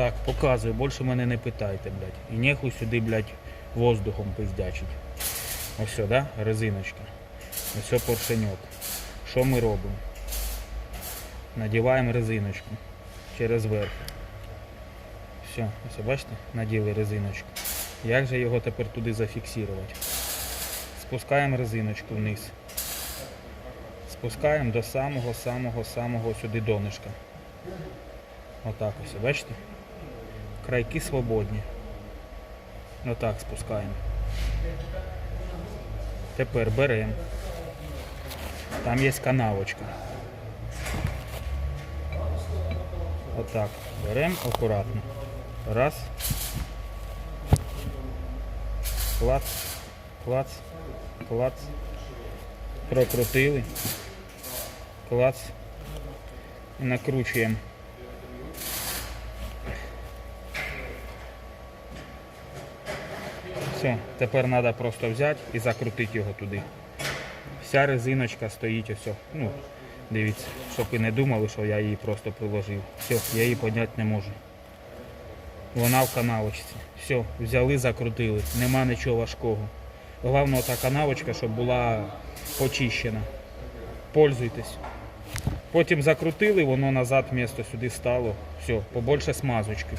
Так, показую, більше мене не питайте, блядь. І нехуй сюди, блядь, воздухом пиздячить. Ось все, да? Резиночка. Ось все поршеньок. Що ми робимо? Надіваємо резиночку через верх. Все, ось бачите, наділи резиночку. Як же його тепер туди зафіксувати? Спускаємо резиночку вниз. Спускаємо до самого-самого-самого сюди донышка. Отак ось, бачите? Крайки свободні. Отак спускаємо. Тепер беремо. Там є канавочка. Отак. Беремо акуратно. Раз. Клац. Клац. Клац. Прокрутили. Клац. І накручуємо. Все, тепер треба просто взяти і закрутити його туди. Вся резиночка стоїть ось. Ну, дивіться, щоб ви не думали, що я її просто приложив. Все, я її підняти не можу. Вона в канавочці. Все, взяли, закрутили. Нема нічого важкого. Головне та канавочка, щоб була почищена. Пользуйтесь. Потім закрутили, воно назад місто сюди стало. Все, побольше смазочки.